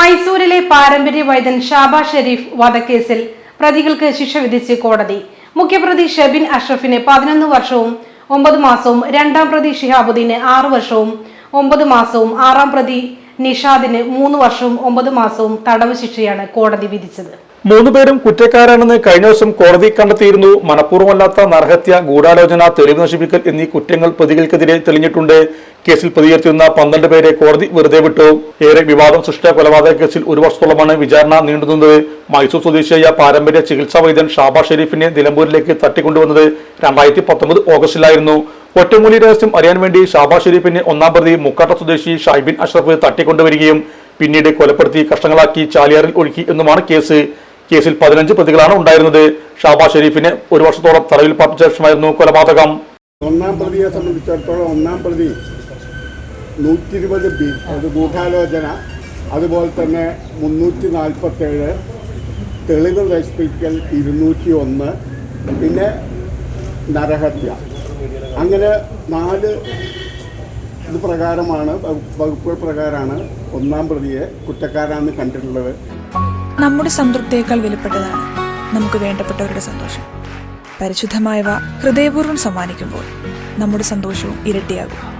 മൈസൂരിലെ പാരമ്പര്യ വൈദ്യൻ ഷാബ ഷെരീഫ് വധക്കേസിൽ പ്രതികൾക്ക് ശിക്ഷ വിധിച്ച് കോടതി. മുഖ്യപ്രതി ഷെബിൻ അഷ്റഫിന് പതിനൊന്ന് വർഷവും ഒമ്പത് മാസവും രണ്ടാം പ്രതി ഷിഹാബുദ്ദീന് ആറു വർഷവും ഒമ്പത് മാസവും ആറാം പ്രതി നിഷാദിന് മൂന്ന് വർഷവും ഒമ്പത് മാസവും തടവ് ശിക്ഷയാണ് കോടതി വിധിച്ചത്. മൂന്നുപേരും കുറ്റക്കാരാണെന്ന് കഴിഞ്ഞ ദിവസം കോടതി കണ്ടെത്തിയിരുന്നു. മനഃപൂർവമല്ലാത്ത നരഹത്യ ഗൂഢാലോചന തെളിവ് നശിപ്പിക്കൽ എന്നീ കുറ്റങ്ങൾ പ്രതികൾക്കെതിരെ തെളിഞ്ഞിട്ടുണ്ട്. കേസിൽ പ്രതികരിച്ചിരുന്ന പന്ത്രണ്ട് പേരെ കോടതി വെറുതെ വിട്ടു. ഏറെ വിവാദം സൃഷ്ടിച്ച കൊലപാതക കേസിൽ ഒരു വർഷത്തോളമാണ് വിചാരണ നീണ്ടുന്നത് മൈസൂർ സ്വദേശിയായ പാരമ്പര്യ ചികിത്സാ വൈദ്യൻ ഷാബ ഷെരീഫിനെ നിലമ്പൂരിലേക്ക് തട്ടിക്കൊണ്ടുവന്നത് രണ്ടായിരത്തി പത്തൊമ്പത് ഓഗസ്റ്റിലായിരുന്നു. ഒറ്റമൂലി രഹസ്യം അറിയാൻ വേണ്ടി ഷാബാ ഷെരീഫിനെ ഒന്നാം പ്രതി മുക്കാട്ട സ്വദേശി ഷൈബിൻ അഷ്റഫ് തട്ടിക്കൊണ്ടുവരികയും പിന്നീട് കൊലപ്പെടുത്തി കഷ്ണങ്ങളാക്കി ചാലിയാറിൽ ഒഴുക്കി എന്നുമാണ് കേസ്. കേസിൽ പതിനഞ്ച് പ്രതികളാണ് ഉണ്ടായിരുന്നത്. ഷാബാ ഷെരീഫിനെ ഒരു വർഷത്തോളം തടവിൽ പാർപ്പിച്ച ശേഷമായിരുന്നു കൊലപാതകം. ഒന്നാം പ്രതിയെ സംബന്ധിച്ചിടത്തോളം ഒന്നാം പ്രതി നൂറ്റി ഇരുപത് ബി. അത് ഗൂഢാലോചന. അതുപോലെ തന്നെ മുന്നൂറ്റി നാൽപ്പത്തേഴ് തെളിവ് നശിപ്പിക്കൽ ഇരുന്നൂറ്റി ഒന്ന് പിന്നെ നരഹത്യ. അങ്ങനെ നാല് ഇത് പ്രകാരമാണ് വകുപ്പ് പ്രകാരമാണ് ഒന്നാം പ്രതിയെ കുറ്റക്കാരാണെന്ന് കണ്ടിട്ടുള്ളത്. നമ്മുടെ സംതൃപ്തിയേക്കാൾ വിലപ്പെട്ടതാണ് നമുക്ക് വേണ്ടപ്പെട്ടവരുടെ സന്തോഷം. പരിശുദ്ധമായവ ഹൃദയപൂർവം സമ്മാനിക്കുമ്പോൾ നമ്മുടെ സന്തോഷവും ഇരട്ടിയാകും.